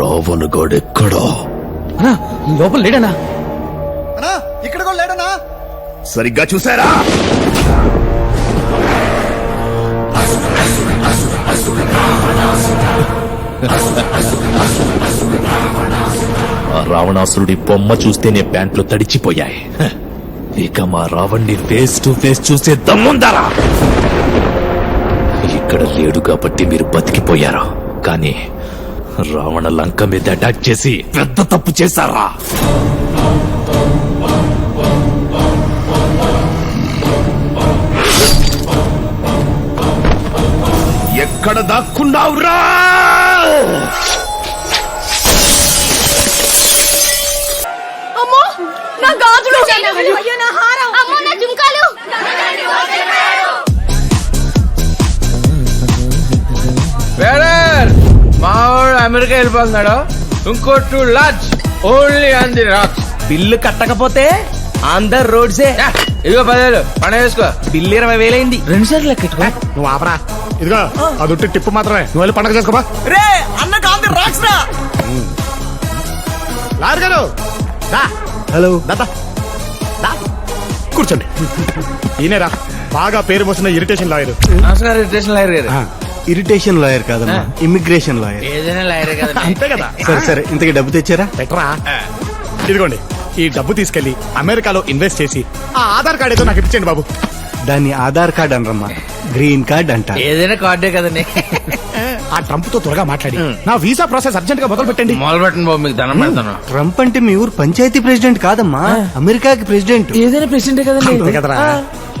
రావణగాడెక్కడా అన్నా లోపల లేడనా అన్నా ఇక్కడ కూడా లేడనా సరిగ్గా చూసారా ఆ రావణాసురుడి బొమ్మ చూస్తేనే ప్యాంట్లు తడిచిపోయాయి. ఇక మా రావణ్ణి ఫేస్ టు ఫేస్ చూసే దమ్ముందరా? ఇక్కడ లేడు కాబట్టి మీరు బతికిపోయారు. కానీ రావణ లంక మీద అటాక్ చేసి పెద్ద తప్పు చేశారా? ఎక్కడ దాక్కున్నావురా? అమెరికా వెళ్ళిపోతున్నాడు? ఇంకో two large only on the rocks bill కట్టకపోతే అందరు రోడ్సే ఇదిగో పదేళ్ళు పని వేసుకో. బిల్లు ఇరవై వేలైంది రెండు సార్లు లెక్కెట్టుకో నువ్వు ఆపరా. ఇదిగో అది ఉట్టి టిప్పు మాత్రమే. నువ్వు వెళ్ళి పండగ చేసుకోబా రే అన్న కాదు రాక్స్ రా. లాయర్ గారు హలో. దాదా దా. కూర్చోండి. ఈయనరా బాగా పేరు పోసిన ఇరిటేషన్ లాయర్. నమస్కారం స్టేషన్ లాయర్ గారు. ఇరిటేషన్ లాయర్ కాదమ్మా ఇమిగ్రేషన్ లాయర్. ఏదైనా లాయరే కదా. అంతే కదా. సరే సరే ఇంతకి డబ్బు తెచ్చారా? పెట్టరా. ఇదిగోండి ఈ డబ్బు తీసుకెళ్ళి అమెరికాలో ఇన్వెస్ట్ చేసి ఆ ఆధార్ కార్డ్ ఏదో నాకు ఇప్పించండి బాబు. దాన్ని ఆధార్ కార్డ్ అనరమ్మా గ్రీన్ కార్డ్ అంట. ఏదైనా కార్డే కదండి. ఆ ట్రంప్తో త్వరగా మాట్లాడి. నా వీసా ప్రాసెస్ అర్జెంట్గా మొదలు పెట్టండి మొదలు పెట్టండి బాబు మీకు దండం పెడతాను. ట్రంప్ అంటే మీ ఊరు పంచాయతీ ప్రెసిడెంట్ కాదమ్మా అమెరికాకి ప్రెసిడెంట్. ఏదైనా ప్రెసిడెంటే కదండి. కదరా.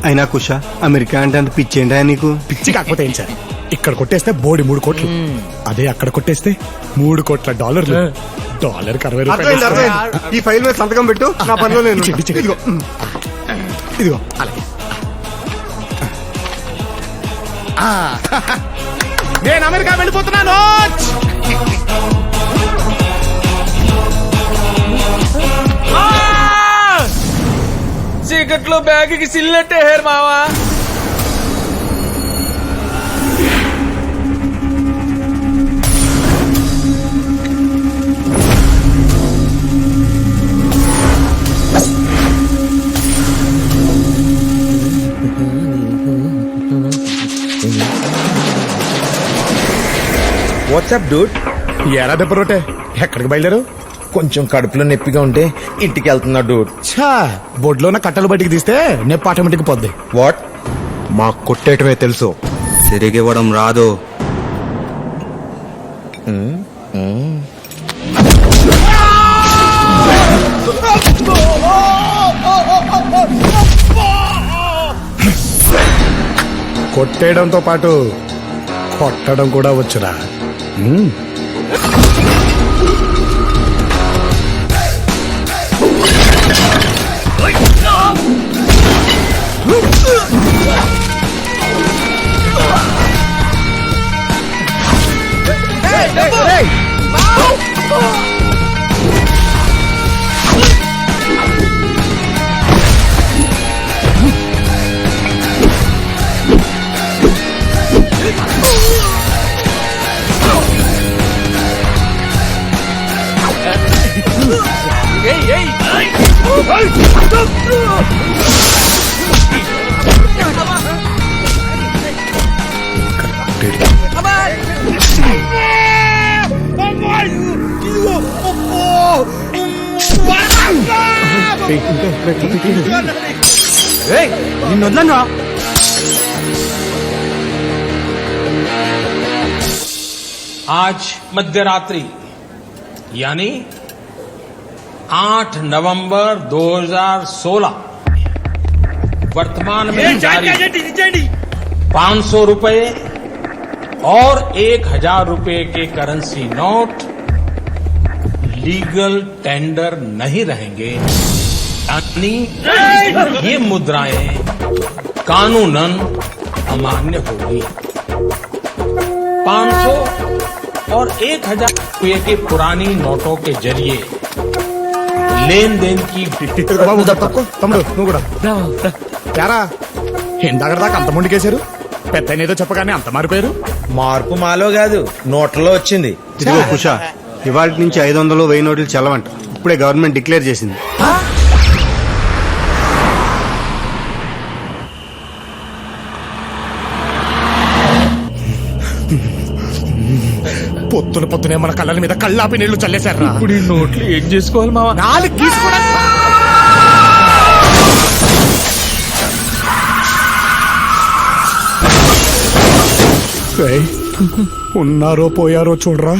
అయినా కుష అమెరికా అంటే అంత పిచ్చేంటా నీకు? పిచ్చి కాకపోతే ఏం సార్? ఇక్కడ కొట్టేస్తే బోడి మూడు కోట్లు. అదే అక్కడ కొట్టేస్తే మూడు కోట్ల డాలర్లు. డాలర్ అరవై రూపాయలు ఈ ఫైల్ మీద సంతకం పెట్టు నా పనిలో నేను ఇచ్చేయండి, ఇచ్చేయండి. ఇదిగో. ఇదిగో అలాగే. ఆ, నేను అమెరికా వెళ్ళిపోతున్నాను చీకట్లో బ్యాగ్కి సిల్లెట్టే హేర్ మావా. వాట్సాప్ డూట్ ఎరా దెబ్బ రొట్టె? ఎక్కడికి బయలుదేరు? కొంచెం కడుపులో నొప్పిగా ఉంటే ఇంటికి వెళ్తున్నా డూట్ ఛా బొడ్లో ఉన్న కట్టలు బయటికి తీస్తే నొప్పి ఆటోమేటిక్ పోద్ది. వాట్ మాకు కొట్టేయటమే తెలుసు. తిరిగివ్వడం రాదు. కొట్టేయడంతో పాటు కొట్టడం కూడా వచ్చురా. Hum. నిన్ను వదలను రా. आज मध्य रात्रि यानी 8 नवंबर 2016 वर्तमान में जारी पाँच सौ रुपये और एक हज़ार रुपये के करेंसी नोट लीगल टेंडर नहीं रहेंगे। यानी ये मुद्राएँ कानूनन अमान्य होगी। 500 और एक हज़ार रुपये के पुरानी नोटों के ज़रिए నేను దేనికి బాబు తమ్ముడు నువ్వు కూడా. ఇందాక దాకా అంత ముందుకేశారు పెద్ద ఏదో చెప్పగానే అంత మారిపోయారు. మార్పు మాలో కాదు నోట్లో వచ్చింది. ఇవాళ ఇవాటి నుంచి ఐదు వందలు వెయ్యి నోట్లు చల్లవంట. ఇప్పుడే గవర్నమెంట్ డిక్లేర్ చేసింది. పొద్దున పొద్దునే మన కళ్ళ మీద కళ్ళాపి నీళ్ళు చల్లేశారా? ఇప్పుడు ఈ నోట్లు ఏం చేసుకోవాలి మావా? నాలుగు గీసుకోవడం ఏయ్, ఉన్నారో పోయారో చూడరా.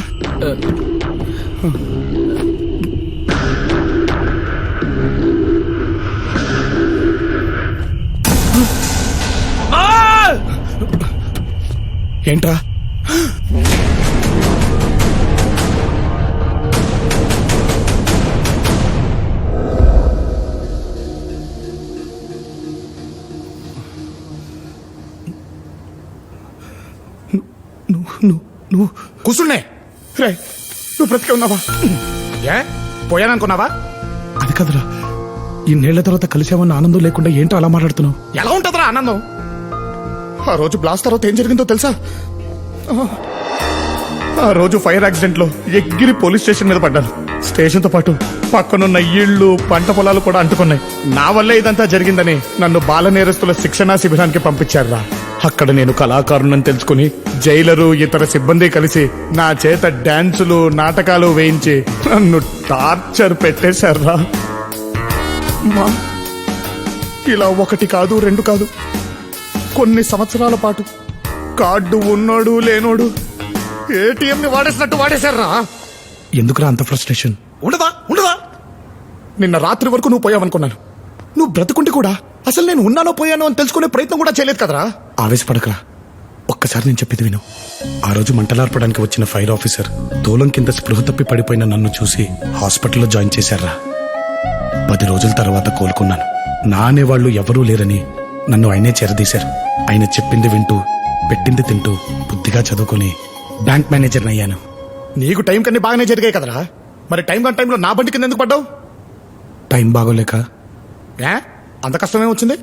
ఏంట్రా? నువ్వు కూర్చున్నే రే నువ్వు బ్రతికే ఉన్నావా? ఏ? పోయాననుకున్నావా? అది కదరా. ఇన్నేళ్ళ తర్వాత కలిసామన్న ఆనందం లేకుండా ఏంటో అలా మాట్లాడుతున్నావు? ఎలా ఉంటుందిరా ఆనందం? ఆ రోజు బ్లాస్ట్ తర్వాత ఏం జరిగిందో తెలుసా? ఆ రోజు ఫైర్ యాక్సిడెంట్లో ఎగిరి పోలీస్ స్టేషన్ మీద పడ్డాను. స్టేషన్తో పాటు పక్కనున్న ఇళ్ళు పంట పొలాలు కూడా అంటుకున్నాయి. నా వల్లే ఇదంతా జరిగిందని నన్ను బాల నేరస్తుల శిక్షణా శిబిరానికి పంపించారురా. అక్కడ నేను కళాకారునని తెలుసుకుని జైలరు ఇతర సిబ్బంది కలిసి నా చేత డాన్సులు నాటకాలు వేయించి నన్ను టార్చర్ పెట్టేశారా మా ఇలా ఒకటి కాదు రెండు కాదు. కొన్ని సంవత్సరాల పాటు కార్డు ఉన్నోడు లేనోడు ఏటీఎంని వాడేసినట్టు వాడేశారా ఎందుకురా అంత ఫ్రస్ట్రేషన్ ఉండదా? ఉండదా? నిన్న రాత్రి వరకు నువ్వు పోయావనుకున్నాను. నువ్వు బ్రతుకుంటే కూడా అసలు నేను ఉన్నానో పోయానో అని తెలుసుకునే ప్రయత్నం కూడా చేయలేదు కదరా? ఆవేశపడకరా. ఒక్కసారి నేను చెప్పేది విను. ఆ రోజు మంటలార్పడానికి వచ్చిన ఫైర్ ఆఫీసర్ దూలం కింద స్పృహ తప్పి పడిపోయిన నన్ను చూసి హాస్పిటల్లో జాయిన్ చేశారా. పది రోజుల తర్వాత కోలుకున్నాను. నా వాళ్ళు ఎవరూ లేరని నన్ను ఆయనే చేరదీశారు. ఆయన చెప్పింది వింటూ పెట్టింది తింటూ బుద్ధిగా చదువుకుని బ్యాంక్ మేనేజర్ అయ్యాను. నీకు టైం కన్నా బాగానే జరిగాయి కదరా. మరి టైం కన్నా టైంలో నా బండి కింద ఎందుకు పడ్డావు? టైం బాగోలేక ఏ? అంత కష్టమే వచ్చింది?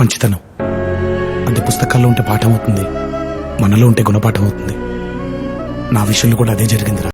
మంచితనం. అది పుస్తకాల్లో ఉంటే పాఠం అవుతుంది మనలో ఉంటే గుణపాఠం అవుతుంది. నా విషయంలో కూడా అదే జరిగిందిరా.